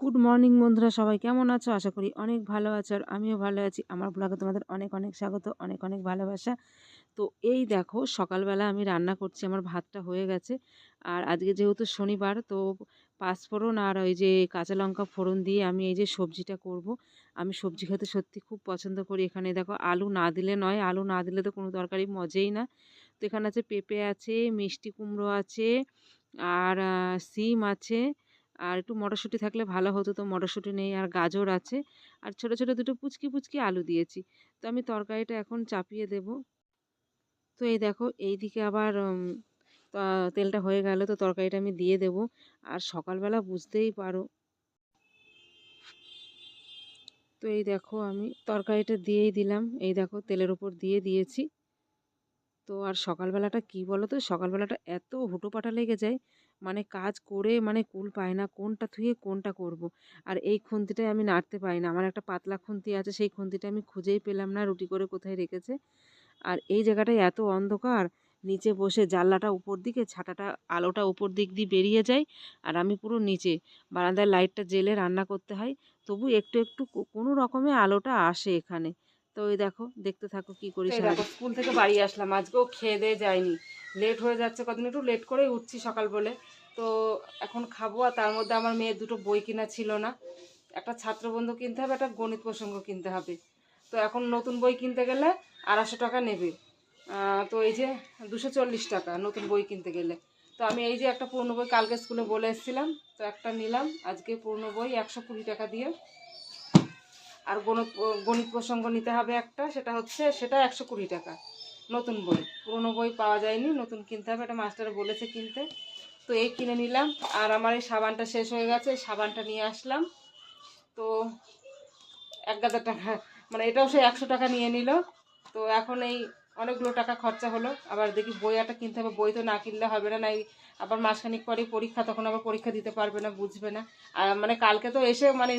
Good morning বন্ধুরা, সবাই কেমন আছো? আশা করি অনেক ভালো আছো আর আমিও ভালো আছি। আমার ব্লগে তোমাদের অনেক অনেক স্বাগত, অনেক অনেক ভালোবাসা। তো এই দেখো, সকালবেলা আমি রান্না করছি, আমার ভাতটা হয়ে গেছে। আর আজকে যেহেতু শনিবার, তো পাঁচফোড়ন আর ওই যে কাঁচা লঙ্কা ফোড়ন দিয়ে আমি এই যে সবজিটা করব। আমি সবজি খেতে সত্যি খুব পছন্দ করি। এখানে দেখো, আলু না দিলে নয়, আলু না দিলে তো কোনো তরকারি মজেই না। তো এখানে আছে পেঁপে আছে, মিষ্টি কুমড়ো আছে, আর সিম আছে আর একটু মটরশুঁটি থাকলে ভালো হতো তো মটরশুঁটি নেই আর গাজর আছে। আর ছোট ছোট দুটো পুচকি পুচকি আলু দিয়েছি। তো আমি তরকারিটা এখন চাপিয়ে দেব। তো এই দেখো, এই দিকে আবার তেলটা হয়ে গেল তো তরকারিটা আমি দিয়ে দেব। আর সকালবেলা বুঝতেই পারো। তো এই দেখো, আমি তরকারিটা দিয়েই দিলাম। এই দেখো, তেলের উপর দিয়ে দিয়েছি। তো আর সকালবেলাটা কি বলো তো? সকালবেলাটা এত হুটোপাটা লেগে যায়। মানে কাজ করে মানে কুল পায় না কোনটা থুয়ে কোনটা করব। আর এই খুন্তিটাই আমি নাড়তে পারি না। আমার একটা পাতলা খুন্তি আছে সেই খুন্তিটা আমি খুঁজেই পেলাম না রুটি করে কোথায় রেখেছে। আর এই জায়গাটায় এত অন্ধকার নিচে বসে জানলাটা উপর দিকে ছাটাটা আলোটা উপর দিক দিয়ে বেরিয়ে যায় আর আমি পুরো নিচে। বারান্দায় লাইটটা জ্বেলে রান্না করতে হয় তবু একটু একটু কোনো রকমে আলোটা আসে এখানে। তো ওই দেখো দেখতে থাকো কি করি স্কুল থেকে বাড়ি আসলাম আজকেও খেয়ে দিয়ে যায়নি। লেট হয়ে যাচ্ছে, কদিন একটু লেট করেই উঠছি সকাল বলে। তো এখন খাব আর তার মধ্যে আমার মেয়ের দুটো বই কিনা ছিল না। একটা ছাত্রবন্ধু কিনতে হবে, একটা গণিত প্রসঙ্গ কিনতে হবে। তো এখন নতুন বই কিনতে গেলে আড়াইশো টাকা নেবে। তো এই যে দুশো চল্লিশ টাকা নতুন বই কিনতে গেলে। তো আমি এই যে একটা পুরনো বই কালকে স্কুলে বলে এসেছিলাম, তো একটা নিলাম। আজকে পুরনো বই একশো কুড়ি টাকা দিয়ে। আর গণিত গণিত প্রসঙ্গ নিতে হবে একটা, সেটা হচ্ছে, সেটা একশো কুড়ি টাকা। নতুন বই। পুরনো বই পাওয়া যায়নি, নতুন কিনতে হবে, এটা মাস্টার বলেছে কিনতে। তো এই কিনে নিলাম, আর আমার এই সাবানটা শেষ হয়ে গেছে, সাবানটা নিয়ে আসলাম। তো এক হাজার টাকা মানে এটাও সে একশো টাকা নিয়ে নিল। তো এখন এই অনেকগুলো টাকা খরচা হলো, আবার দেখি বই একটা কিনতে হবে, বই তো না কিনলে হবে না, নাই আবার মাসখানিক পরেই পরীক্ষা, তখন আবার পরীক্ষা দিতে পারবে না, বুঝবে না। আর মানে কালকে তো এসে মানে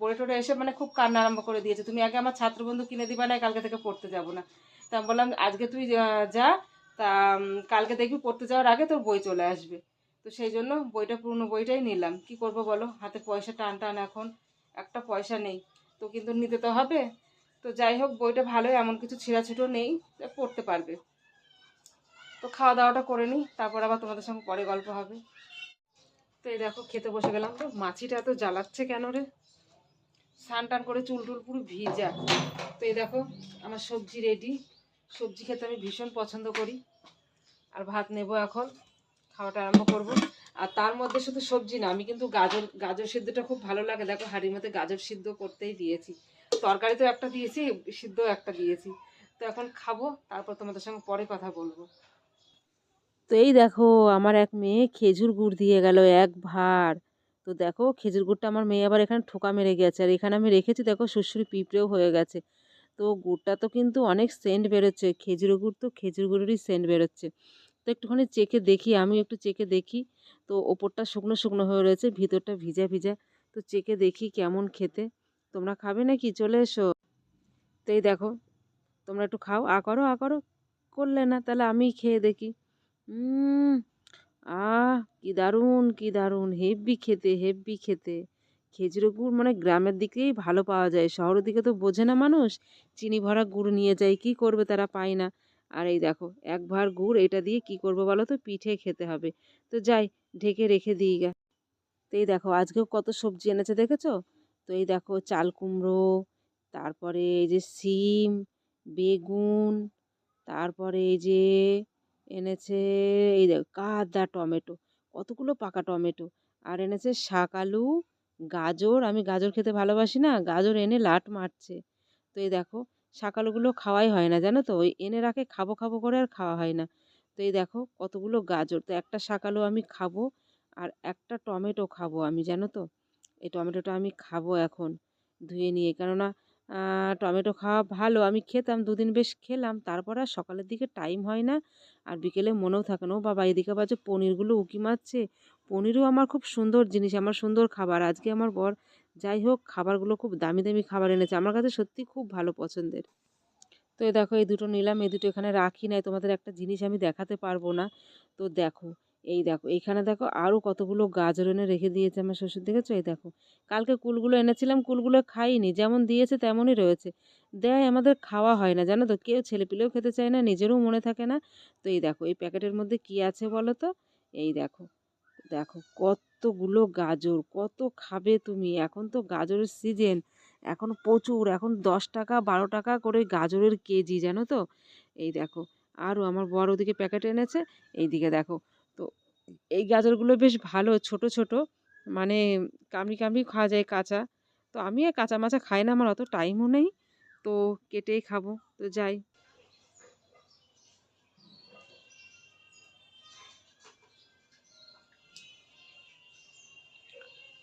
পড়ে টড়ে এসে মানে খুব কান্না আরম্ভ করে দিয়েছে, তুমি আগে আমার ছাত্রবন্ধু কিনে দিবা না কালকে থেকে পড়তে যাব না। তা বললাম, আজকে তুই যা, তা কালকে দেখবি পড়তে যাওয়ার আগে তোর বই চলে আসবে। তো সেই জন্য বইটা, পুরনো বইটাই নিলাম। কি করব বলো? হাতে পয়সা টান টান এখন, একটা পয়সা নেই। তো কিন্তু নিতে তো হবে। তো যাই হোক, বইটা ভালোই, এমন কিছু ছিঁড়াছুটো নেই পড়তে পারবে। তো খাওয়া দাওয়াটা করে নিই, তারপর আবার তোমাদের সঙ্গে পরে গল্প হবে। তো এই দেখো, খেতে বসে গেলাম তো। মাছিটা এত জ্বালাচ্ছে কেন রে? স্নান টান করে চুল টুল পুরো ভিজা। তো এই দেখো, আমার সবজি রেডি সবজি খেতে আমি ভীষণ পছন্দ করি। আর ভাত নেব এখন, খাওয়াটা আরম্ভ করব। আর তার মধ্যে শুধু সবজি না, আমি কিন্তু গাজর গাজর সিদ্ধটা খুব ভালো লাগে। দেখো, হাঁড়ির মধ্যে গাজর সিদ্ধ করতেই দিয়েছি। তরকারি তো একটা দিয়েছি সিদ্ধ একটা দিয়েছি। তো এখন খাব, তারপর তোমাদের সঙ্গে পরে কথা বলব। তো এই দেখো, আমার এক মেয়ে খেজুর গুড় দিয়ে গেল এক ভার তো দেখো, খেজুর গুড়টা আমার মেয়ে আবার এখানে ঠোকা মেরে গেছে। আর এখানে আমি রেখেছি, দেখো সুরসুরি পিঁপড়েও হয়ে গেছে। তো গুড়টা তো কিন্তু অনেক সেন্ট বেরোচ্ছে। খেজুর গুড় তো খেজুর গুড়েরই সেন্ট বেরোচ্ছে। তো একটুখানি চেকে দেখি, আমি একটু চেকে দেখি। তো ওপরটা শুকনো শুকনো হয়ে রয়েছে, ভিতরটা ভিজা ভিজা। তো চেকে দেখি কেমন খেতে। তোমরা খাবে নাকি? চলে এসো। তো এই দেখো, তোমরা একটু খাও। আ করো আ করো। করলে না, তাহলে আমিই খেয়ে দেখি। আহ, কি দারুণ কি দারুণ। হেব্বি খেতে হেব্বি খেতে। খেজুরের গুড় মানে গ্রামের দিকেই ভালো পাওয়া যায়। শহরের দিকে তো বোঝে না মানুষ, চিনি ভরা গুড় নিয়ে যায়, কি করবে তারা পায় না। আর এই দেখো, এক ভার গুড়, এটা দিয়ে কি করব বলো তো? পিঠে খেতে হবে। তো যাই, ঢেকে রেখে দিই গা। তো এই দেখো, আজকেও কত সবজি এনেছে দেখেছ? তো এই দেখো, চাল কুমড়ো, তারপরে এই যে সিম, বেগুন, তারপরে এই যে এনেছে, এই দেখো, কাদা টমেটো, কতগুলো পাকা টমেটো। আর এনেছে শাক আলু গাজর আমি গাজর খেতে ভালোবাসি না, গাজর এনে লাট মারছে। তো এই দেখো শাক আলুগুলো খাওয়াই হয় না, জানো তো? ওই এনে রাখে, খাব খাব করে আর খাওয়া হয় না। তো এই দেখো, কতগুলো গাজর। তো একটা শাক আলু আমি খাব আর একটা টমেটো খাব আমি, জানো তো? এই টমেটোটা আমি খাব এখন ধুয়ে নিয়ে। কেননা টমেটো খাওয়া ভালো, আমি খেতাম, দুদিন বেশ খেলাম, তারপর আর সকালের দিকে টাইম হয় না আর বিকেলে মনেও থাকে না, ও বাবা, এদিকে যে পনিরগুলো উকি মারছে পনিরও আমার খুব সুন্দর জিনিস, আমার সুন্দর খাবার। আজকে আমার বর যাই হোক, খাবারগুলো খুব দামি দামি খাবার এনেছে। আমার কাছে সত্যি খুব ভালো পছন্দের। তো দেখো, এই দুটো নিলাম, এই দুটো এখানে রাখি, নাই তোমাদের একটা জিনিস আমি দেখাতে পারব না। তো দেখো, এই দেখো, এইখানে দেখো আরও কতগুলো গাজর এনে রেখে দিয়েছে আমার শ্বশুর, দেখেছ? এই দেখো, কালকে কুলগুলো এনেছিলাম, কুলগুলো খাইনি, যেমন দিয়েছে তেমনই রয়েছে। দেয় আমাদের খাওয়া হয় না, জানো তো? কেউ ছেলেপিলেও খেতে চায় না, নিজেরও মনে থাকে না। তো এই দেখো, এই প্যাকেটের মধ্যে কি আছে বলো তো? এই দেখো দেখো কতগুলো গাজর, কত খাবে তুমি? এখন তো গাজরের সিজন এখন প্রচুর, এখন দশ টাকা, বারো টাকা করে গাজরের কেজি, জানো তো? এই দেখো আরও আমার বড় ওদিকে প্যাকেট এনেছে, এইদিকে দেখো। তো এই গাজরগুলো বেশ ভালো, ছোট ছোট মানে কামড়ি কামড়ি খাওয়া যায় কাঁচা। তো আমি আর কাঁচা মাচা খাই না, আমার অত টাইমও নেই। তো কেটেই খাব। তো যাই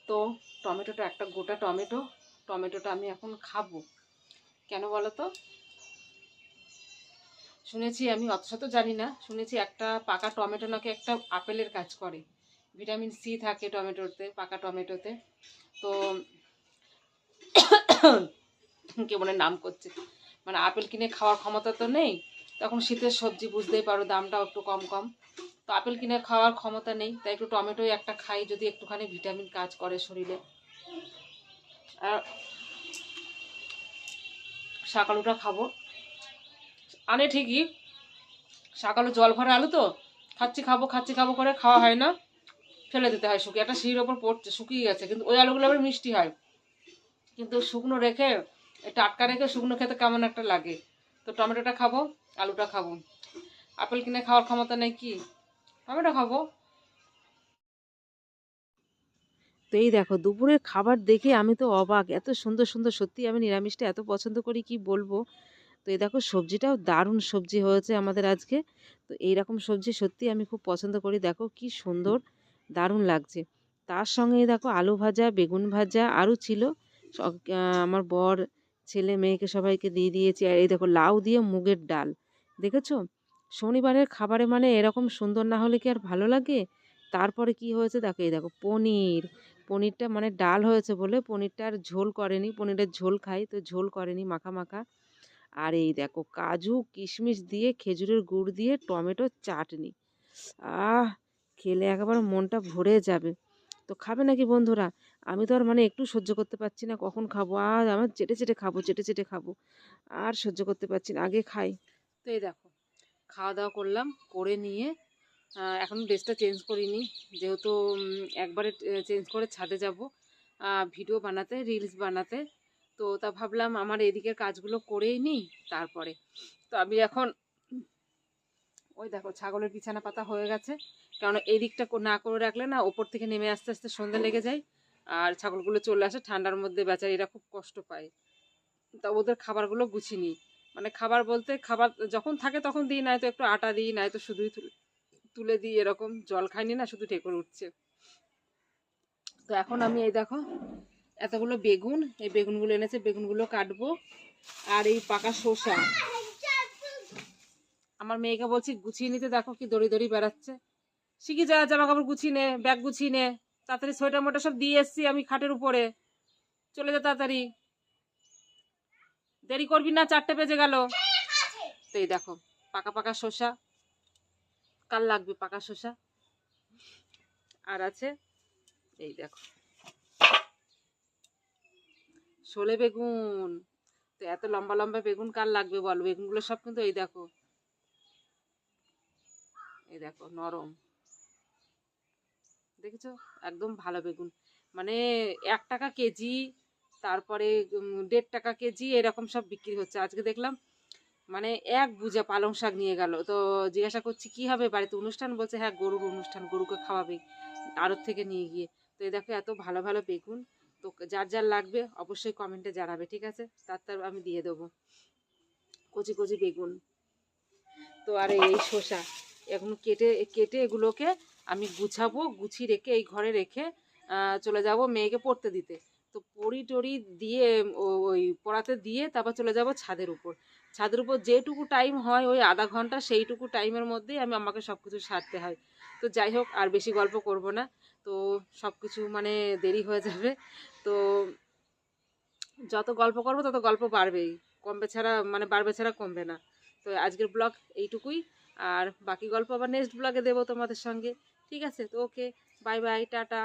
তো টমেটোটা একটা গোটা টমেটো, টমেটোটা আমি এখন খাব। কেন বলো তো শুনেছি, আমি অত শত জানি না, শুনেছি একটা পাকা টমেটো নাকি একটা আপেলের কাজ করে। ভিটামিন সি থাকে টমেটোতে, পাকা টমেটোতে। তো কেমন নাম করছে? মানে আপেল কিনে খাওয়ার ক্ষমতা তো নেই, তখন শীতের সবজি বুঝতেই পারো, দামটাও একটু কম কম। তো আপেল কিনে খাওয়ার ক্ষমতা নেই, তাই একটু টমেটোই একটা খাই, যদি একটুখানি ভিটামিন কাজ করে শরীরে। আর শাকালুটা খাব। আনে ঠিকই সকালে জল ভরা আলু তো, খাচ্ছি, খাব খাচ্ছি, খাব করে খাওয়া হয় না। ফেলে দিতে হয় শুকিয়ে, একটা সিঁড়ির ওপর পড়ছে, শুকিয়ে গেছে, কিন্তু ওই আলুগুলো আবার মিষ্টি হয়। কিন্তু শুকনো রেখে টাটকা রেখে শুকনো খেতে কেমন একটা লাগে। তো টমেটোটা খাব, আলুটা খাব। আপেল কিনে খাওয়ার ক্ষমতা নেই কি? খাব। তো এই দেখো, দুপুরের খাবার দেখে আমি তো অবাক। এত সুন্দর সুন্দর, সত্যি আমি নিরামিষটা এত পছন্দ করি, কি বলব? তো এই দেখো, সবজিটাও দারুণ সবজি হয়েছে আমাদের আজকে। তো এই রকম সবজি সত্যি আমি খুব পছন্দ করি। দেখো, কি সুন্দর, দারুণ লাগছে। তার সঙ্গে দেখো, আলু ভাজা, বেগুন ভাজা, আরও ছিল। আমার বর, ছেলে, মেয়েকে সবাইকে দিয়ে দিয়েছি। আর এই দেখো, লাউ দিয়ে মুগের ডাল। দেখেছ? শনিবারের খাবারে মানে এরকম সুন্দর না হলে কি আর ভালো লাগে? তারপরে কি হয়েছে দেখো, এই দেখো পনির। পনিরটা মানে ডাল হয়েছে বলে পনিরটা আর ঝোল করেনি, পনিরের ঝোল খাই তো ঝোল করেনি মাখা মাখা। আর এই দেখো কাজু কিশমিশ দিয়ে খেজুরের গুড় দিয়ে টমেটো চাটনি। আহ, খেলে একেবারে মনটা ভরে যাবে। তো খাবে নাকি বন্ধুরা? আমি তো আর মানে একটু সহ্য করতে পারছি না, কখন খাব? আর আমার চেটে চেটে খাব, চেটে চেটে খাব। আর সহ্য করতে পারছি না, আগে খাই। তো এই দেখো খাওয়া দাওয়া করলাম, করে নিয়ে এখন ড্রেসটা চেঞ্জ করিনি। যেহেতু একবারে চেঞ্জ করে ছাদে যাব ভিডিও বানাতে, রিলস বানাতে, তো তা ভাবলাম আমার এদিকের কাজগুলো করেই নিই, তারপরে। তো আমি এখন, ওই দেখো, ছাগলের বিছানা পাতা হয়ে গেছে। কারণ এই দিকটা না করে রাখলে না, ওপর থেকে নেমে আস্তে আস্তে সন্ধে লেগে যায়, আর ছাগলগুলো চলে আসে ঠান্ডার মধ্যে, বেচারিরা খুব কষ্ট পায়। তা ওদের খাবারগুলো গুছিয়ে নিই। মানে খাবার বলতে খাবার যখন থাকে তখন দিই নয়তো একটু আটা দিই নয়তো শুধুই তুলে তুলে দিই, এরকম জল খাইনি না, শুধু ঠেকুর উঠছে। তো এখন আমি এই দেখো, এতগুলো বেগুন, এই বেগুনগুলো এনেছে, বেগুনগুলো কাটবো। আর এই পাকা শসা। আমার মেয়েকে বলছি, গুছিয়ে নিতে দেখো কি দড়ি দড়ি বেড়াচ্ছে। শিখি যা জামা কাপড় গুছিয়ে নে, ব্যাগ গুছিয়ে নে, তাড়াতাড়ি সোয়েটার মোটা সব দিয়ে এসছি আমি খাটের উপরে। চলে যা তাড়াতাড়ি। দেরি করবি না চারটে বেজে গেল। তো এই দেখো পাকা পাকা শসা। কাল লাগবে পাকা শসা। আর আছে এই দেখো। শোলে বেগুন। তো এত লম্বা লম্বা বেগুন কার লাগবে বলো? বেগুনগুলো সব কিন্তু এই দেখো। এই দেখো নরম। দেখেছ? একদম ভালো বেগুন। মানে এক টাকা কেজি তারপরে দেড় টাকা কেজি এরকম সব বিক্রি হচ্ছে। আজকে দেখলাম মানে এক বুঝা পালং শাক নিয়ে গেল। তো জিজ্ঞাসা করছি, কি হবে বাড়িতে অনুষ্ঠান? বলছে হ্যাঁ গরুর অনুষ্ঠান, গরুকে খাওয়াবে, আড়ত থেকে নিয়ে গিয়ে। তো এই দেখো, এত ভালো ভালো বেগুন, তো যার যার লাগবে অবশ্যই কমেন্টে জানাবে, ঠিক আছে? তার তার আমি দিয়ে দেবো। কচি কচি বেগুন। তো আর এই শসা, এখন কেটে কেটে এগুলোকে আমি গুছাবো, গুছিয়ে রেখে, এই ঘরে রেখে চলে যাব মেয়েকে পড়তে দিতে। তো পড়ি টড়ি দিয়ে ওই পড়াতে দিয়ে তারপর চলে যাব ছাদের উপর। ছাদের উপর যেটুকু টাইম হয়, ওই আধা ঘণ্টা সেইটুকু টাইমের মধ্যেই আমি আমাকে সব কিছু সারতে হয়। তো যাই হোক, আর বেশি গল্প করব না। তো সব কিছু মানে দেরি হয়ে যাবে। তো যত গল্প করব তত গল্প বাড়বেই। কমবে ছাড়া মানে বাড়বে ছাড়া কমবে না। তো আজকের ব্লগ এইটুকুই। আর বাকি গল্প আবার নেক্সট ব্লগে দেবো তোমাদের সঙ্গে। ঠিক আছে? তো ওকে বাই বাই টাটা।